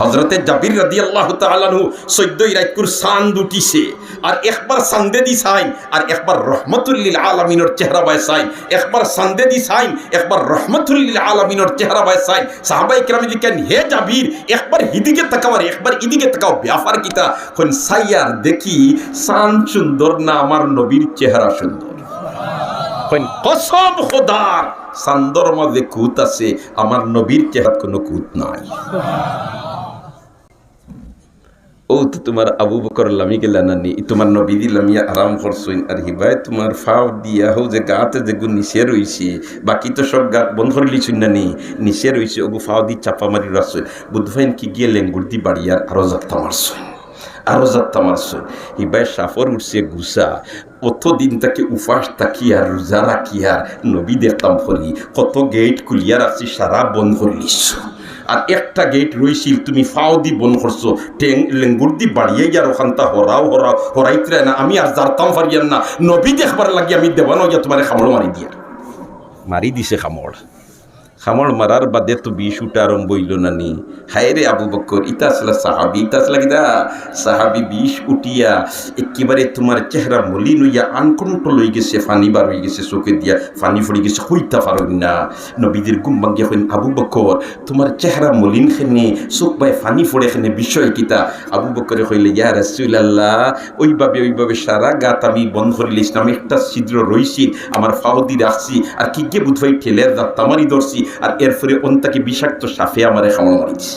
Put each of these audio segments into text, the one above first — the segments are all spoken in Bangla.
হজরতে জাবির রাদি আল্লাহ তালানহু চৈদ্দই রাইকুর চান্দ উঠিছে আর একবার চান্দে দি চাইন আর একবার রহমতুল্লিল আলমিনের চেহারা বাই চাইন একবার চান্দে দি চাইন একবার রহমতুল্লিল আলমিনের চেহারা বাই চাইন সাহাবাই কেরামি দিকেন হে জাবির, একবার হিদিকে তাকাও আর একবার ইদিকে তাকাও, ব্যাপার কিতা কোন সাইয়ার দেখি চাঁদ সুন্দর না আমার নবীর চেহারা সুন্দর। কসম খোদার চান্দর মাঝে কুত আছে, আমার নবীর চেহারাত কোনো কুত নাই। ও তো তোমার আবু বকর লামি গেলা নানি তোমার নবীদি লামিয়া আরাম করছইন, আর হিবাই তোমার ফাও দিয়া হো যে গাতে যে গু নিচে রইছে, বাকি তো সব গাত বন্ধ করে লিছুন নানি, নিচে রইছে, ওগু ফাও দি চাপা মারি রাখছই বুধফাইন কি গিয়ে লেঙ্গুর দি বাড়িয়ার আরও যাত্রা মারছই আরও যাত্রা মারছই হিবাই সাফর উঠছে গুসা অতদিন তাকে উপাস থাকি আর রোজা রাখি আর নবী দেখতাম ফরি কত গেট খুলিয়া রাখছি সারা বন্ধ করে লিছ আর একটা গেট রইছিল, তুমি ফাও দি বন করছ। টেং, লেঙ্গুর দি বাড়িয়ে গিয়ার ওখানটা হরাও হরাও হরাইতে না। আমি আর জারতাম পারিয়ার না। নবী দেখবার লাগি আমি দেবানো গিয়া তোমার খামড় মারি দিয়ার মারি দিছে খামড়। খামড় মারার বাদে তো বিষ উঠা আরম্ভ হইল না নি। হায় রে আবু বকর, ইতা আসলা সাহাবি, ইতা আসলা কিদা সাহাবি বিষ উঠিয়া একেবারে তোমার চেহারা মলিন হইয়া আনকন্ট্রোল হয়ে গেছে, ফানি বার হয়ে গেছে চোখে দিয়া, ফানি ফুড়ি গেছে হইতা পারো না নবীদের গুম ভাঙ্গিয়া হইন আবু বকর, তোমার চেহারা মলিন খেনে, চোখ বাই ফানি ফোড়ে খেনে বিষয় কিতা? আবু বকরে হইলে ইয়া রাসুলাল্লাহ, ওইভাবে ওইভাবে সারা গাত আমি বন্ধ করে লিছিলাম একটা ছিদ্র রইছি, আমার ফাহদি রাখছি, আর কি গিয়ে বুধভাই ঠেলে তামারি ধরছি আর এরপরে অন্তাকে বিষাক্ত সাফে আমারে খামড় মারিছি।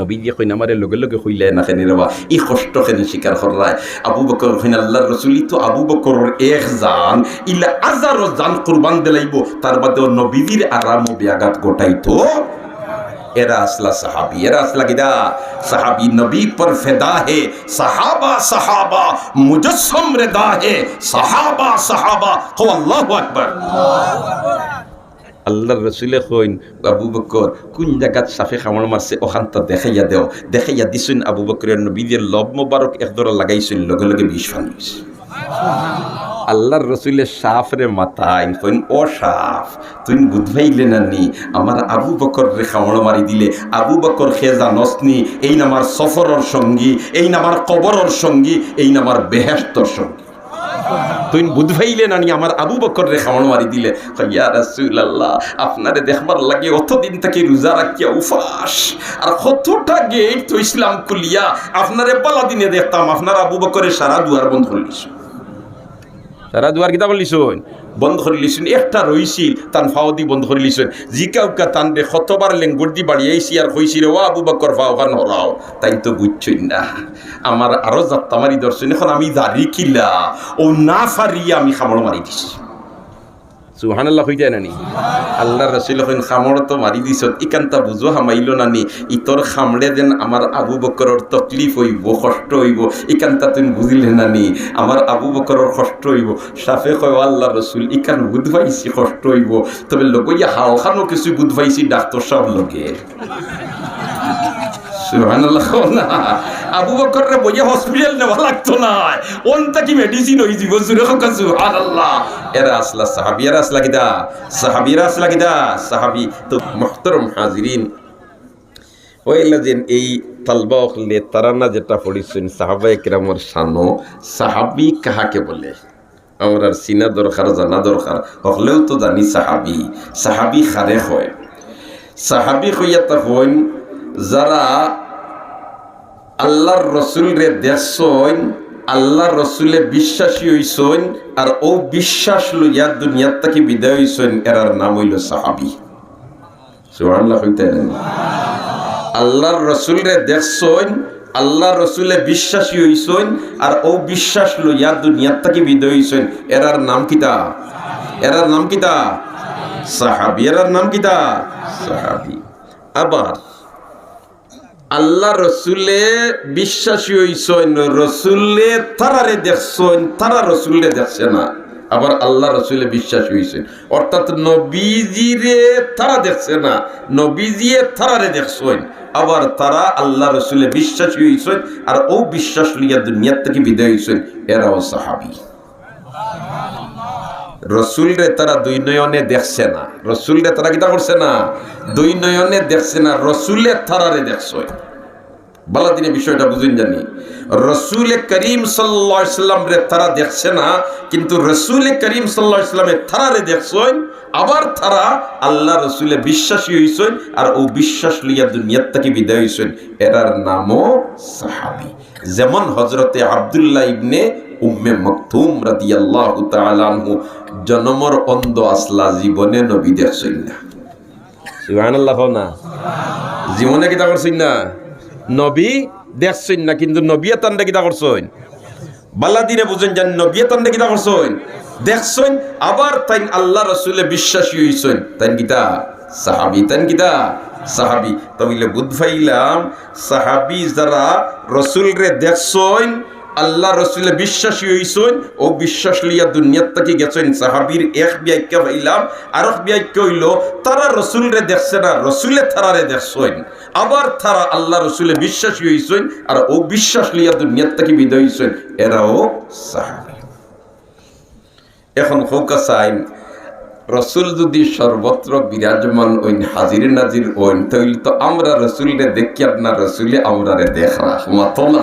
নবী দিয়ে কইন লগে লগে হইলে না খেনে রবা ই কষ্ট খেনে স্বীকার করায় আবু বকর হইন আল্লাহর রসুলি তো আবু বকরের এক জান। ইলা আজারও জান কুরবান দিলাইব তার বাদেও নবীজির আরাম ও ব্যাঘাত গোটাইতো এরা আসলা সাহাবি, এরা আসলা কিদা সাহাবি নবী পর ফেদা হে। সাহাবা সাহাবা মুজস্সম রেদা হে। সাহাবা সাহাবা। হো আল্লাহু আকবার। আল্লাহর রসুলে কইন, আবু বকর, কোন জায়গাত সাফে খামড় মারছে? ওখানটা দেখাইয়া দেও। দেখাইয়া দিছুন আবু বকরের নবীদের লব মোবারক একদরা লাগাইছুন, লগে লগে বিষ ফানিস আল্লাহর রসুলের সাফ রে মাথায় কইন, ও সাফ, তুই বুধবাইলে নানি আমার আবু বকর রে খামড় মারি দিলে, আবু বকর খে জানস নি এই নামার সফরর সঙ্গী, এই নামার কবরর সঙ্গী, এই নামার বেহেস্তর সঙ্গী। তুই বুধ ভাইলে নানি আমার আবু বকর রে খাওয়ানো মারি দিলে। ইয়া রাসুল্লাহ আপনারে দেখবার লাগে অতদিন থেকে রোজা রাখিয়া উফাস। আর কতটা গেট তো ইসলাম কুলিয়া আপনারে পালা দিনে দেখতাম, আপনার আবু বকরের সারা দুয়ার বন্ধ করলিস সারা দুয়ার কিতা বলিস বন্ধ করে লিছুন একটা রইছিল, তান ফাওদি বন্ধ করে জিকা জিকাউকা তান রে কতবার দি বাড়িয়েছি আর কইছি রে ও আবু বকর, ফাও খান হরাও তাই তো বুঝছই না। আমার আরও যাত্রা মারি দর্শন এখন আমি দাঁড়ি কিলা ও না ফারিয়া আমি খামড় মারি দিছি। সুহান আল্লাহ হয়ে যায় নানি আল্লাহ রসুল হইন খামড় তো মারি দিছ ইকান্তা বুঝো হামাইল নানি, ইতর খামড়ে দেন আমার আবু বকরর তকলিফ হইব, কষ্ট হইব, ইকান্তা তুমি বুঝিলে নানি, আমার আবু বকরর কষ্ট হইব, সাফে কয় আল্লাহ রসুল, ইকান বুধ পাইছি কষ্ট হইব, তবে লগইয়া হাও খানো কিছু বুধ পাইছি ডাক্তার সব লগে। সুবহানাল্লাহ, না। আবু বকর রে বইয়া হসপিটাল নেওয়া লাগতো না। ওনটা কি মেডিসিন হই জীব হোক সুবহানাল্লাহ এরা আসলা সাহাবি, এরা আসলা কিদা সাহাবিরা আসলা কিদা সাহাবি তো মুহতারাম হাজিরিন। ওইলা যেন এই তালবা হলে তারানা যেটা পড়িছেন সাহাবায়ে কিরামর শানো সাহাবি কাহাকে বলে? আমার আর চিনা দরকার, জানা দরকার। হলেও তো জানি সাহাবি। সাহাবি খারে হয়। সাহাবি হইয়া তা হইন যারা আল্লাহর রসুল রে দেখছইন আল্লাহর রসুলে বিশ্বাসী হইছইন আর ও বিশ্বাস লইয়া দুনিয়ার থেকে বিদায় হইছইন এরার নাম হইল সাহাবি। আল্লাহর রসুল রে দেখছইন আল্লাহ রসুলে বিশ্বাসী হইছইন আর ও বিশ্বাস লইয়া দুনিয়ার থেকে বিদায় হইছইন এরার নাম কিতা? এরার নাম কিতা? সাহাবি। এরার নাম কিতা? সাহাবি। আবার আল্লাহ রসুলে বিশ্বাসী হইসইন রসুলে তারারে দেখছইন তারা রসুলে দেখছে না। আবার আল্লাহ রসুলে বিশ্বাসী হইছেন অর্থাৎ নবীজিরে তারা দেখছে না, নবীজিয়ে তারারে দেখছইন আবার তারা আল্লাহ রসুলে বিশ্বাসী হইছেন আর ও বিশ্বাস লিয়া দুনিয়ার থেকে বিদায় হইছেন এরাও সাহাবি। রসুল রে তারা দুই নয়নে দেখছে না। রসুল রে তারা কিতা করছে না? দুই নয়নে দেখছে না রসুলের থারারে দেখছে। বালা দিনে বিষয়টা বুঝুন জানি। রসুল করিম সাল্লাম রে তারা দেখছে না, কিন্তু রসুল করিম সাল্লামের থারারে দেখছেন আবার তারা আল্লাহ রসুলে বিশ্বাসী হইছেন আর ও বিশ্বাস লইয়া দুনিয়ার থেকে বিদায় হইছেন এরার নামও সাহাবি। যেমন হজরতে আবদুল্লাহ ইবনে উম্মে মকতুম রাদিয়াল্লাহু তাআলা আনহু জন্মর অন্ধ আসলা জীবনে নবী দেখছেন না সুবহানাল্লাহ না। জীবনে কিতা করছেন না নবী দেখছেন না কিন্তু নবী তান্ডা কিতা করছেন বাল্লা দিনে বুঝেন জান নবী তান্ডা কিতা করছেন দেখছেন আবার তাই আল্লাহ রসুলে বিশ্বাসী হইছেন তাই কিতা? সাহাবি তাই কিতা? সাহাবি। তবে বুধ ভাইলাম সাহাবি যারা রসুল রে দেখছেন আল্লাহ রসুলে বিশ্বাসী হইছেন, ও বিশ্বাস লইয়া দুনিয়ার থেকে গেছেন। সাহাবির এক ব্যাখ্যা পাইলাম আর এক ব্যাখ্যা হইল, তারা রসুল রে দেখছে না, রসুলে তারারে দেখছেন। আবার তারা আল্লাহ রসুলে বিশ্বাসী হইছেন, আর ও বিশ্বাস লইয়া দুনিয়ার থেকে বিদায় হইছেন। এরাও সাহাবি। এখন হৌকা চাইন রসুল যদি সর্বত্র বিরাজমান ওইন হাজির নাজির ওইন তাইলে তো আমরা রসুলরে দেখি আর না রসুলে আমরা রে দেখা মাতো না।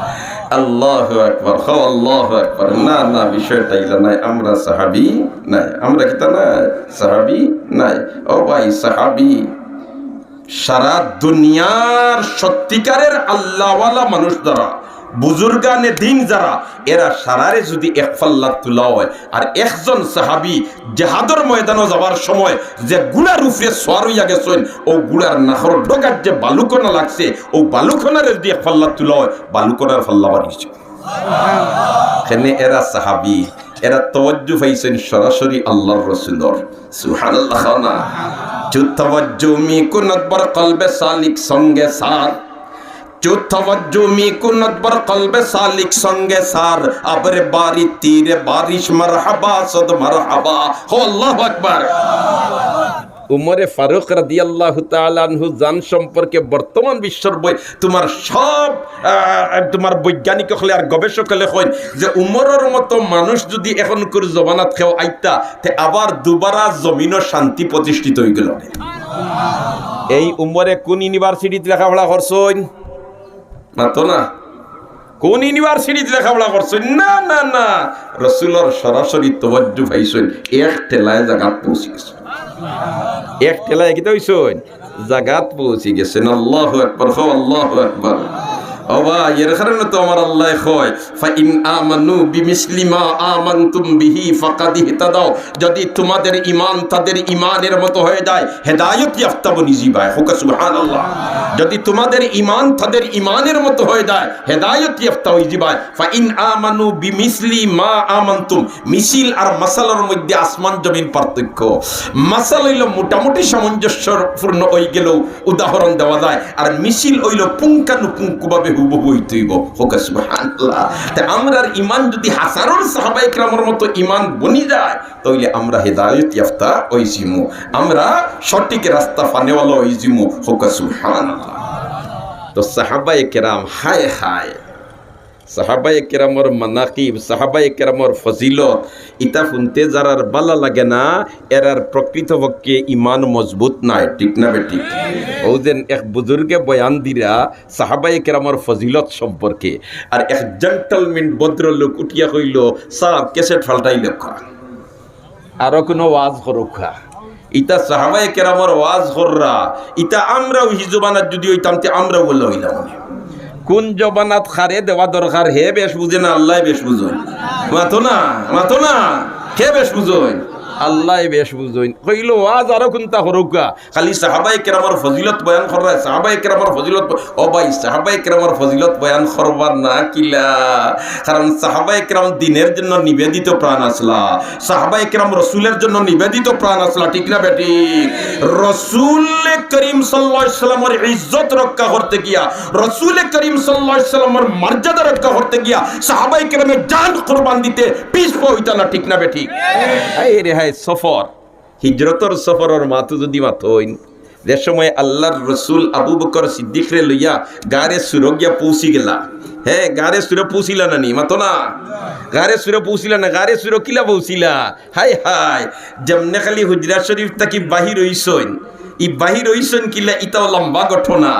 আকবর হ আল্লাহ না না, বিষয়টা নাই। আমরা সাহাবি নাই। আমরা নাই? সাহাবি নাই। ও ভাই, সাহাবি সারা দুনিয়ার সত্যিকারের আল্লাহওয়ালা মানুষ দ্বারা বুজুর্গানে দিন যারা, এরা সারারে যদি এক পাল্লা তোলা হয়। আর একজন সাহাবি জেহাদর ময়দানে যাওয়ার সময় যে গুড়ার উপরে সোয়ার হইয়া গেছেন, ও গুড়ার নাহর ডগার যে বালুকনা লাগছে, ও বালুকনার যদি এক পাল্লা তোলা হয় বালুকনার পাল্লা বাড়িয়েছে। এখানে এরা সাহাবি, এরা তওয়াজ্জু পাইছেন সরাসরি আল্লাহর রসুলর। সুবহানাল্লাহ না চুতওয়াজ্জু মি কুনতবর কলবে সালিক সঙ্গে সার। সম্পর্কে বর্তমান বিশ্বর বই, তোমার সব তোমার বৈজ্ঞানিক হলে আর গবেষক হলে কই যে উমরের মতো মানুষ যদি এখন করে জমানাত খেও আইতা, তে আবার দুবারা জমিনও শান্তি প্রতিষ্ঠিত হয়ে গেল। এই উমরে কোন ইউনিভার্সিটিতে লেখাপড়া করছইন? মাতো না? কোন ইউনিভার্সিটিতে লেখাপড়া করছেন না না না। রসুলর সরাসরি তবজ্জু পাইছেন। এক ঠেলায় জাগাত পৌঁছে গেছে। এক ঠেলায় কি হইছেন? জাগাত পৌঁছে গেছেন। আল্লাহ একবার আল্লাহ একবার মিছিল আর মাসালার মধ্যে আসমান জমিন পার্থক্য। মাসাল হইল মোটামুটি সামঞ্জস্যপূর্ণ হয়ে গেলেও উদাহরণ দেওয়া যায়, আর মিছিল হইল পুঙ্খানুপুঙ্খভাবে ডুবো বইতেইব হোক, সুবহানাল্লাহ। তা আমরার ইমান যদি হাজারোর সাহাবাই کرامর মতো ইমান বনি যায় তাহলে আমরা হেদায়েত ইয়াফতা জিমু আমরা সঠিক রাস্তা পানেওয়ালা ওই জিমু হোক, সুবহানাল্লাহ। তো সাহাবাই কেরাম, হায় হায়। সাহাবাই কেরামর মানাকিব সাহাবাই কেরামর ফজিলত, ইতা শুনতে যারার বালা লাগে না, এরার প্রকৃতপক্ষে ইমান মজবুত নাই। ঠিক না বেটি ও যেন এক বুজুর্গে বয়ান দিরা সাহাবাই কেরামর ফজিলত সম্পর্কে, আর এক জেন্টলমেন ভদ্রলোক উঠিয়া কইল সাহ কেসেট ফাল্টাই লেখা আরও কোনো ওয়াজ করুখা ইতা সাহাবাই কেরামর ওয়াজ কররা, ইতা আমরাও হিজুবানাত যদি হইতাম তে আমরাও বলে হইলাম কোন জবানাত খারে দেওয়া দরকার? হে বেশ বুঝে না, আল্লাহ বেশ বুঝো মাতো না মাতো না, কে বেশ বুঝোয়? আল্লাহ বেশ বুঝইন কইল আজ আরও কোনটা হরকা খালি সাহাবাই কেরামর ফজিলত বয়ান করায় সাহাবাই কেরামর ফজিলত ও ভাই সাহাবাই কেরামর ফজিলত বয়ান করবার না কিলা। কারণ সাহাবাই কেরাম দিনের জন্য নিবেদিত প্রাণ আসলা। সাহাবাই কেরাম রসুলের জন্য নিবেদিত প্রাণ আসলা, ঠিক না বেটি? রসুল করিম সাল্লাল্লাহু আলাইহি সাল্লামের ইজ্জত রক্ষা করতে গিয়া, রসুল করিম সাল্লাল্লাহু আলাইহি সাল্লামের মর্যাদা রক্ষা করতে গিয়া সাহাবাই কেরামের জান কোরবান দিতে পিছ হইতা না ঠিক না বেটি? এই রে হাই সফর। হিজরতর সফরের মাথু যদি মাতইন যে সময় আল্লাহর রসুল আবু বকর সিদ্দিকরে লইয়া গারে সুরগিয়া পৌঁছি গেলা। হ্যাঁ গারে সুরে পৌঁছিলা না নি মাতো না। গারে সুরে পৌঁছিলা না? গারে সুরে কিলা পৌঁছিলা? হাই হাই যেমনে খালি হুজরা শরীফ তাকি বাহির হইসইন। ই বাহির কিলা ইতাও লম্বা ঘটনা।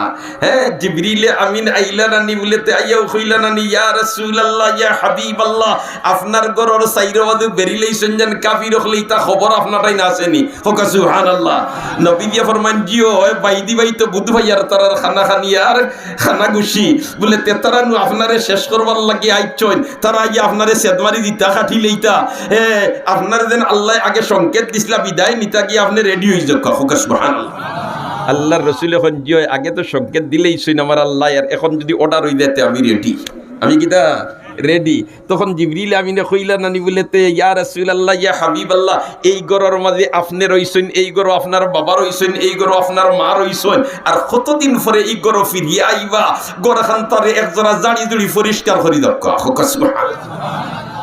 হ্যাঁ জিবরিলে আমিন আইলা আইয়াও নানি ইয়া রাসূলুল্লাহ, ইয়া হাবিবাল্লাহ। আপনার গরর সাইরো বাদু বেরিলেইছেন জান কাফির হলে ইতা খবর আপনারাই না আসেনি। সুবহানাল্লাহ। নবী দিয়া ফরমান জিও হয় বাইদি বাই তো খানা খানি, আর খানা গুছি বলে, তেতারা নু আপনারে শেষ করবার লাগি আইছন তারা আইয়া আপনারে সেদমারি দিতা, খাটি লইতা। এ আপনার দেন আল্লাহ আগে সংকেত দিছিলা, বিদায় নিতা গিয়ে আপনি রেডি হয়ে যাক হোকা সুবহানাল্লাহ। আল্লাহর রসুল এখন জিও আগে তো সংকেত দিলেই শুন আমার আল্লাহ, আর এখন যদি অর্ডার হয়ে যেতে আমি রেডি আমি কিতা রেডি তখন জিবরিল আমিনে কইলা, নানি বলেতে ইয়া রাসূলুল্লাহ, ইয়া হাবিবাল্লাহ, এই গরর মাঝে আপনি রইছেন, এই গর আপনার বাবা রইছেন, এই গর আপনার মা রইছেন, আর কতদিন পরে এই গর ফিরিয়ে আইবা? গরখান তারে একজনা জাড়ি জুড়ি পরিষ্কার করি দক্কা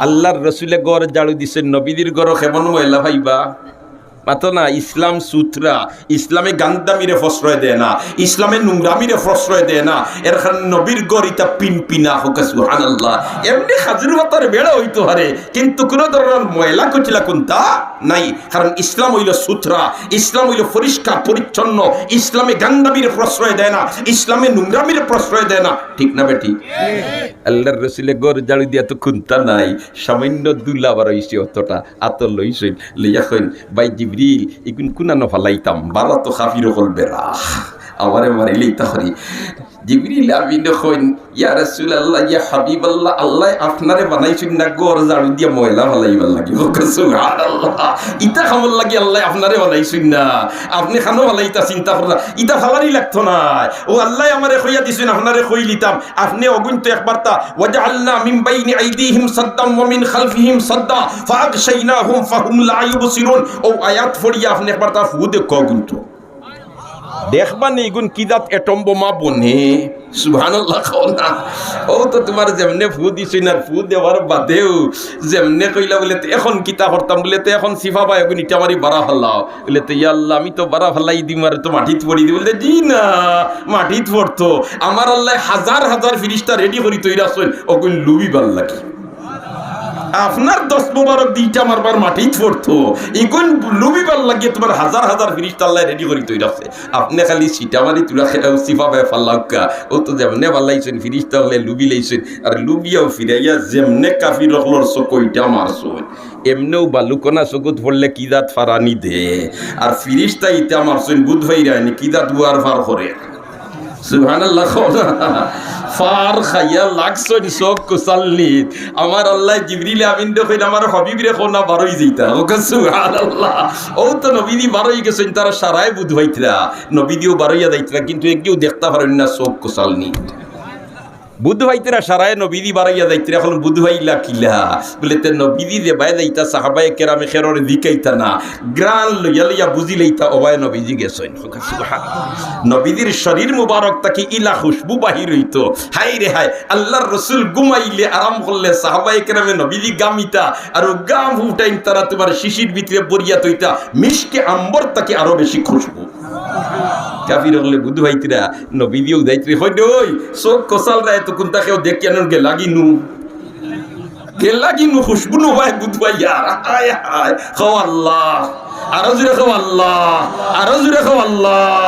আল্লাহর রসুলে গড় জাড়ু দিছেন, নবীদের গড় কেমন ময়লা ভাইবা মাতো না, ইসলাম সুতরা। ইসলামে গান্দামিরে প্রশ্রয় দেয় না, ইসলামে নোংরামিরে প্রশ্রয় দেয় না। এর কারণে নবীর গরিতা পিন পিনা হোক সুহান আল্লাহ এমনি হাজির হতার বেড়া হইতো হারে কিন্তু কোনো ধরনের ময়লা কচিলা কোনটা নাই। কারণ ইসলাম হইল সুতরা, ইসলাম হইল পরিষ্কার, পরিচ্ছন্ন। ইসলামে গান্দামিরে প্রশ্রয় দেয় না, ইসলামে নোংরামিরে প্রশ্রয় দেয় না। ঠিক না বেটি? আল্লাহর রসুলে গড় জাড়ু দিয়া তো খুনতা নাই? সামান্য দুলা বার হইছে অতটা আতর লইছেন, লইয়া কইন বাই জিবরিল ইগুন কুনানো ফালাইতাম বালা তো খাফির হল বেড়া আমারে মারিলেই তাহরি জিবরিল আমি দেখুন ইয়া রাসূলুল্লাহ, ইয়া হাবিবাল্লাহ, আল্লাহ আপনারে বানাইছেন না, গড় জাড়ু দিয়া ময়লা ফালাইবার লাগি। সুবহানাল্লাহ ইতা খামল লাগি আল্লাহ আপনারে বানাইছেন না। আপনি খানো ফালাইতা চিন্তা করা ইতা ফালারি লাগতো না। ও আল্লাহ আমারে কইয়া দিছেন, আপনারে কই লিতাম। আপনি অগুন তো একবার তা ওয়াজআলনা মিন বাইনি আইদিহিম সাদ্দাম ওয়া মিন খালফিহিম সাদ্দা, ফাআগশাইনাহুম ফাহুম লা ইউবসিরুন। ও আয়াত ফড়িয়া আপনি একবার তা ফু দেখ গুনতো দেখবা নি গুণ কিদাত এটম বোমা বনে? না। ও তো তোমার যেমনে ফু দিছই না ফু দেওয়ার বাদেও যেমনে কইলা বলে এখন কিতা করতাম? বলে, তো এখন সিফা পাই গুণ ইটা মারি বাড়া ফেলাও। বলে, তো ইয়াল্লাহ আমি তো বাড়া ফেলাই দিম আর তো মাটিত পড়ি দি বলে, জি না, মাটিত পড়তো। আমার আল্লাহ হাজার হাজার ফিরিস্তা রেডি করি তৈরি আসেন ওগুন লুবি ভালো লাগে আপনার দশ মোবারক দিটা মারবার মাটিত পড়তো। ইগুন লুবিবার লাগিয়ে তোমার হাজার হাজার ফিরিস্তা আল্লাহ রেডি করি তৈরি আছে। আপনি খালি সিটা মারি তুলা সিফা বাই ফাল্লাউকা ও তো যেমনে ফাল্লাইছেন ফিরিস্তা হলে লুবি লাইছেন। আর লুবিয়াও ফিরাইয়া যেমনে কাফি রকলর চকইটা মারছেন এমনেও বালুকনা চকুত পড়লে কি দাঁত ফারানি দে? আর ফিরিস্তা ইটা মারছেন বুধ ভাইরানি কি দাঁত বুয়ার ফার করে? সুবহানাল্লাহ ফার খাইয়া আমার আল্লাহ আমিন আমার রে বারোই সুবহানাল্লাহ। ও তো বারোই তারা সারাই বুধ হইতরা। নবীদিও বারোইয়া যাইতরা, কিন্তু একদিও দেখতে পারেন না সব কুসালনি বুধ ভাইতেরা সারায় নবীদি বাড়াইয়া যাইতে এখন বুধ ভাইলা কিলা বলে, তে নবীদি যে বাই যাইতা, সাহাবায়ে কেরামে খেরর দিকাইতা না। গ্রান লইয়া লইয়া বুঝি লইতা, অবায় নবীজি গেছেন। নবীদির শরীর মুবারক তাকে ইলা খুশবু বাহির হইতো। হাই রে হাই আল্লাহর রসুল গুমাইলে আরাম করলে, সাহাবায়ে কেরামে নবীদি গামিতা, আর গাম উঠাইন তারা তোমার শিশির ভিতরে বরিয়া তৈতা মিশকে আম্বর তাকে আরও বেশি খুশবু। কাফির হলে বুধু ভাইতিরা নবী দিয়েও যাইতে হয় ওই সব কসাল রায় তো কোনটা কেউ দেখি আনুন গে লাগিনু লাগি নু খুশবু নু ভাই বুধু ভাই আর আয় আয় খাও আল্লাহ আরও জুড়ে খাও আল্লাহ আরও জুড়ে খাও আল্লাহ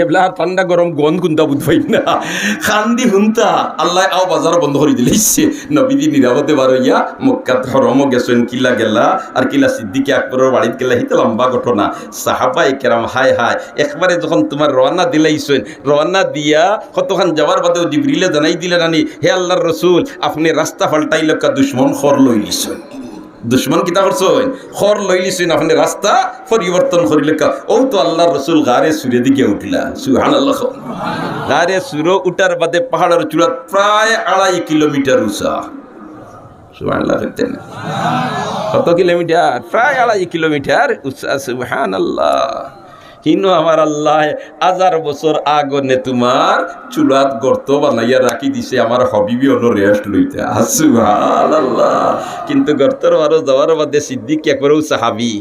এবলা ঠান্ডা গরম গন কুন্তা বুধ পাই না। খান্দি হুন্তা, আল্লাহ আও বাজার বন্ধ করে দিলেছে নবীদি নিরাপদে বার হইয়া মক্কাত হরম গেছেন, কিলা গেলা, আর কিলা সিদ্দিকে আকবরের বাড়িতে গেলা, হিতে লম্বা ঘটনা। সাহাবা কেরাম হাই হাই একবারে যখন তোমার রওনা দিলাইছেন, রওনা দিয়া কতখান যাওয়ার বাদেও জিবরিলে জানাই দিলে নানি হে আল্লাহর রসুল, আপনি রাস্তা পাল্টাই লক্কা দুশ্মন খর লই দুশ্মন কিতা করছেন খর লই লিছেন আপনি রাস্তা পরিবর্তন করি লেখা ও তো আল্লাহ রসুল গারে সুরে দিকে উঠিলা। সুহান আল্লাহ গারে সুর উঠার বাদে পাহাড়ের চূড়া প্রায় আড়াই কিলোমিটার উঁচা। সুহান কত কিলোমিটার? প্রায় আড়াই কিলোমিটার উঁচা। সুহান আল্লাহ হিনো আমার আল্লাহ, হাজার বছর আগনে তোমার চুলাত গর্ত বানাইয়া রাখি দিছে, আমার হবিবি অন্য রেস্ট লইতে। আসু আল্লাহ কিন্তু গর্তর আরও যাওয়ার বাদে সিদ্দিক একবারেও সাহাবি।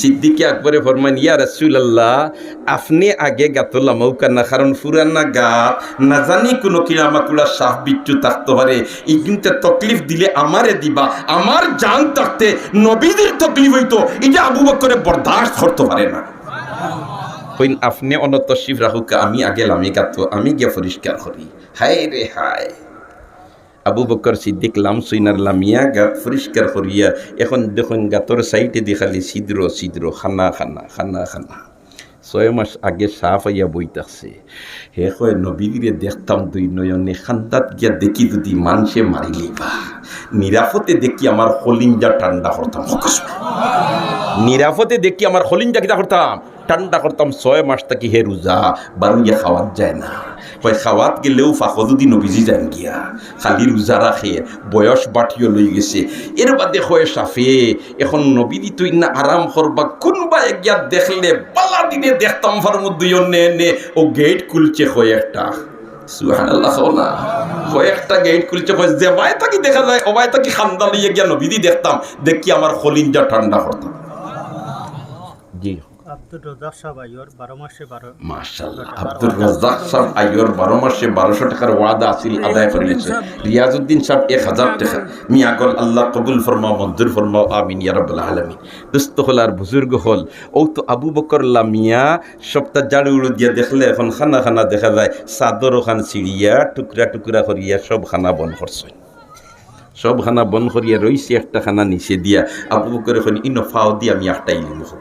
সিদ্দিক একবারে ফরমান ইয়া রাসুল আল্লাহ আপনি আগে গাতলাম না, কারণ ফুরান্না গাত, না জানি কোনো কিরামাকুলা সাহ বিচ্ছু থাকতে পারে। এই কিন্তু তকলিফ দিলে আমারে দিবা, আমার জান থাকতে নবীদের তকলিফ হইতো, এটা আবু বকরে বরদাস্ত করতে পারে না। কইন আপনি অনত শিব রাহুক আমি আগে লামি গাতো আমি গিয়ে পরিষ্কার করি। হায় রে হায়। আবু বকর সিদ্দিক লাম সুইনার লামিয়া গা পরিষ্কার করিয়া এখন দেখুন গাতর সাইডে দেখালি ছিদ্র ছিদ্র খানা খানা খানা খানা। ছয় মাস আগে সাফ হইয়া বই থাকছে। হে কয় নবীরে দেখতাম দুই নয়নে খান্দাত গিয়া দেখি যদি মানুষে মারিলি বা নিরাপদে দেখি আমার হলিঞ্জা ঠান্ডা করতাম নিরাপদে দেখি আমার হলিঞ্জা কিতা করতাম। ঠান্ডা করতাম, ছয় মাস থাকি হে রোজা বারুইয়া খাওয়াত যায় না। হয় খাওয়াত গেলেও ফাঁকো যদি নবীজি যান গিয়া, খালি রোজা রাখে বয়স বাটিও লই গেছে। এর বাদে হয় সাফে এখন নবীদি তুই না আরাম করবা কোনবা গিয়া দেখলে পালা দিনে দেখতাম ফার মধ্যে নে নে ও গেট খুলছে হয় একটা। কয় তাকি দেখা যায় ও ভাই তাকি খান্দা লইয়া গিয়া নবীদি দেখতাম দেখি আমার খলিঞ্জা ঠান্ডা করতাম জি। আব্দুর রাজাক সাহেব আইয়র বারো মাসে বারো মাশাআল্লাহ। আব্দুর রাজ্জাক সাহেব আইয়র বারো মাসে বারোশো টাকার ওয়াদা আসিল আদায় করে নিয়েছে রিয়াজউদ্দিন সাহেব এক হাজার টাকা। মিয়াগল আল্লাহ কবুল ফরমাও মঞ্জুর ফরমাও আমিন ইয়া রাব্বাল আলামিন। দুস্থ হল আর বুজুর্গ হল। ও তো আবু বকর লামিয়া সপ্তাহ জাড়ু উড়ু দিয়া দেখলে এখন খানা খানা দেখা যায়। চাদর ওখান ছিড়িয়া টুকরা টুকরা করিয়া সব খানা বন করছে। সব খানা বন করিয়া রইছে একটা খানা নিচে দিয়া। আবু বকর এখন ইনো ফাও দিয়া আমি একটাই লিমু ও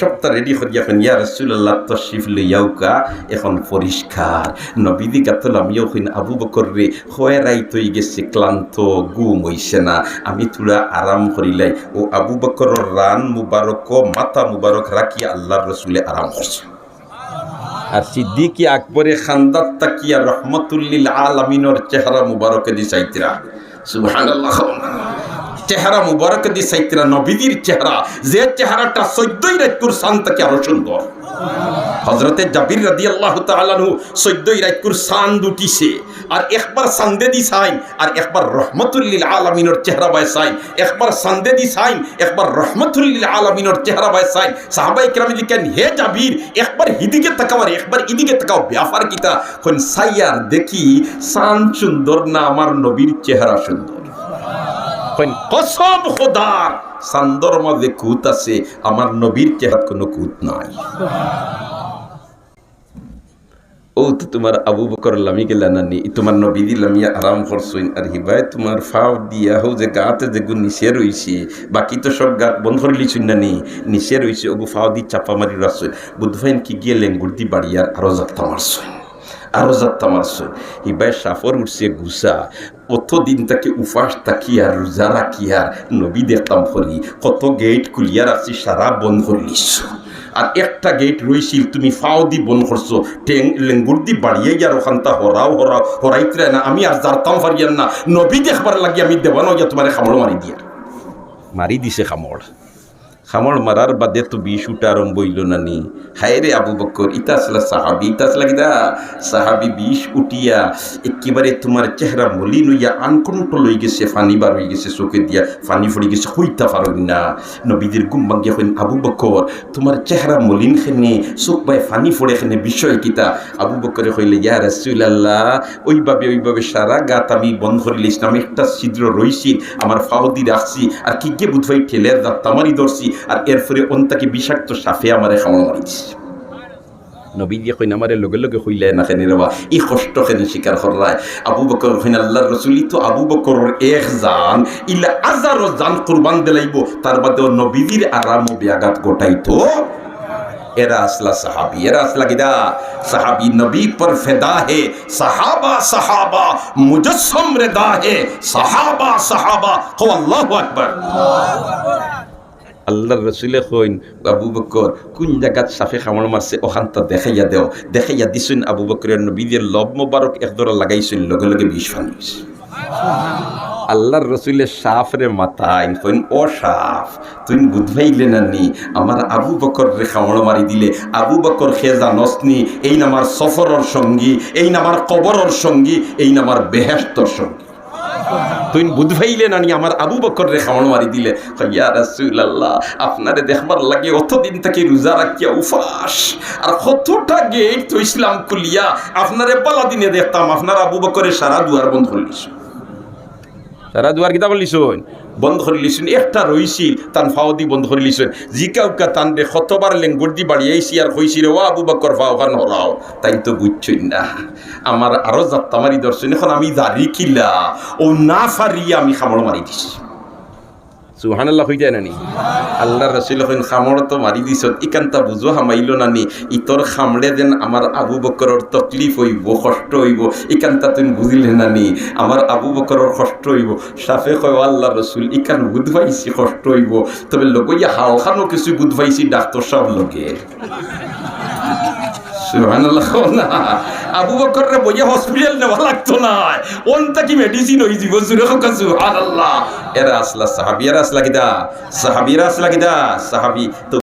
সপ্তাহ রেডি করিয়া এখন ইয়া রসুল্লাহ তশিফ লইয়াউকা এখন পরিষ্কার। নবীদি আমিও কইন আবু বকর রে, হয়ে রাইত গেছে, ক্লান্ত গুম হইছে না। আমি তুলা আরাম করিলাই। ও আবু বকর রান মুবারক, মাথা মুবারক রাখিয়া আল্লাহর রসুলে আরাম করছে। আর সিদ্দিকি আকবরে খান্দাত তাকিয়া রহমতুল্লিল আলমিনর চেহারা মুবারকে দি চাইতিরা সুবহানাল্লাহ। চেহারা মুবারক দি সাইতরা নবীদের চেহারা। যে চেহারাটা চৈদ্দই রাত্তুর সান থেকে আরও সুন্দর। হজরতে জাবির রাদি আল্লাহ তালানহু চৈদ্দই রাত্তুর সান দুটিছে আর একবার সান্দে দি সাইন, আর একবার রহমতুল্লিল আলমিনের চেহারা বাই সাইন। একবার সান্দে দি সাইন, একবার রহমতুল্লিল আলমিনের চেহারা বাই সাইন। সাহাবাই কেরামি দিকেন হে জাবির, একবার হিদিকে তাকাও আর একবার ইদিকে তাকাও, ব্যাপার কিতা কোন সাইয়ার দেখি সান সুন্দর না, আমার নবীর চেহারা সুন্দর। কইন কসম খোদার, সান্দর মাঝে কুত আছে, আমার নবীর চেহার কোনো কুত নাই। ও, তো তোমার আবু বকর লামি গেলা নানি তোমার নবীদি লামিয়া আরাম করছইন আর হিবাই তোমার ফাও দিয়া হো যে গাতে যে গু নিচে রইছে, বাকি তো সব গাত বন্ধ করে লিছুন নানি নিচে রইছে, ওগু ফাও দি চাপা মারি রাখছইন বুধভাইন কি গিয়ে লেঙ্গুর দি বাড়িয়ার আরও যাত্রা মারছইন আরও যাত্রা মারছইন হিবাই সাফর উঠছে গুসা। কত দিন তাকে উপাস আর রোজা রাখি আর নবী দেখতাম ফলি কত গেট খুলিয়া রাখছি সারা বন্ধ করে লিছ আর একটা গেট রইছিল, তুমি ফাও দি বন করছ। টেং লেঙ্গুর দি বাড়িয়ে গিয়ার ওখানটা হরাও হরাও হরাইতে না। আমি আর জারতাম পারিয়ার না। নবী দেখবার লাগি আমি গিয়া তোমার খামড় মারি দিয়া। মারি দিছে খামড়। খামড় মারার বাদে তো বিষ উঠা আরম্ভ না নি হায় রে আবু বকর, ইতা আসলা সাহাবি, ইতা আসলা কিদা সাহাবি বিষ উঠিয়া একেবারে তোমার চেহারা মলিন হইয়া আনকন্ট্রোল হয়ে গেছে, ফানি বার হয়ে গেছে চোখে দিয়া, ফানি ফুড়ে গেছে হইতা পারো না। নবীদের গুম ভাঙ্গিয়া হইন আবু বকর, তোমার চেহারা মলিন খেনে, চোখ বাই ফানি ফুড়ে খেনে বিষয় কিতা? আবু বকরে হইলে ইয়া রাসূলুল্লাহ ওইভাবে ওইভাবে সারা গাত আমি বন্ধ করে লিছিলাম, একটা ছিদ্র রইছি আমার ফাহদি রাখছি আর কি গে বুধভাই ঠেলের দাঁত তামারি ধরছি আর এরপরে অন্তাকে বিষাক্ত সাফে আমারে খাওয়া মারিছি। কইন লগে লগে হইলে না ই কষ্ট খেনে স্বীকার করায় আবু বকর হইন আল্লাহ রসুলি তো আবু বকরের এক জান। ইলা আজার জান কুরবান দিলাইব। তার বাদে নবীদের আরাম ব্যাঘাত গোটাইতো এরা আসলা সাহাবি, এরা আসলা কিদা সাহাবি নবী পর ফেদা হে। সাহাবা সাহাবা মুজস্সম রেদা হে। সাহাবা সাহাবা। হো আল্লাহর রসুলে কইন, আবু বকর, কোন জায়গাত সাফে খামড় মারছে, ওখানটা দেখাইয়া দেও। দেখাইয়া দিছুন আবু বকরের নবীদের লব মোবারক একদরা লাগাইছুন, লগে লগে বিষ ফানিস আল্লাহর রসুলের সাফ রে মাথায় কইন, ও সাফ, তুই বুধবাইলে না আমার আবু বকর রে খামড় মারি দিলে, আবু বকর খে জানসনি এই নামার সফরর সঙ্গী, এই নামার কবরর সঙ্গী, এই নামার বেহেস্তর সঙ্গী। তুই বুধ ভাইলে নানি আমার আবু বকর রে খাওয়ানো মারি দিলে। ইয়া রাসুল্লাহ আপনারে দেখবার লাগে অতদিন থেকে রোজা রাখিয়া উফাস। আর কতটা গেট তো ইসলাম কুলিয়া আপনারে পালা দিনে দেখতাম। আপনার আবু বকরের সারা দুয়ার বন্ধ করলিস সারা দুয়ার কিতা বললিছুন বন্ধ করে লিছুন একটা রইছিল, তান ফাওদি বন্ধ করে জিকা জিকাউকা তান রে কতবার দি বাড়িয়েছি আর কইছি রে ও আবু বকর ফাওখান হরাও তাই তো বুঝছই না। আমার আরও যাত্রা মারি দর্শন এখন আমি জারি কিলা ও না ফারিয়া আমি খামড় মারি দিছি। সুহানাল্লাহ হয়ে যায় নানি আল্লাহ রসুল হইন খামড় তো মারি দিছ ইকান্তা বুঝো হামাইল নানি, ইতর খামড়ে দেন আমার আবু বকরর তকলিফ হইব, কষ্ট হইব ইকান্তা তুমি বুঝিলে নানি, আমার আবু বকরর কষ্ট হইব, সাফে কয় আল্লাহ রসুল, ইকান বুধ পাইছি কষ্ট হইব, তবে লগইয়া হাওখানো কিছু বুধ পাইছি ডাক্তার সব না আবু বকর বইয়ে হসপিটাল নেওয়া লাগতো না। ওনটা কি মেডিসিন হই জীব হোক সুবহানাল্লাহ। এরা আসলা সাহাবিয়ারা আসলা কিদা সাহাবিয়ারা আসলা কিদা সাহাবি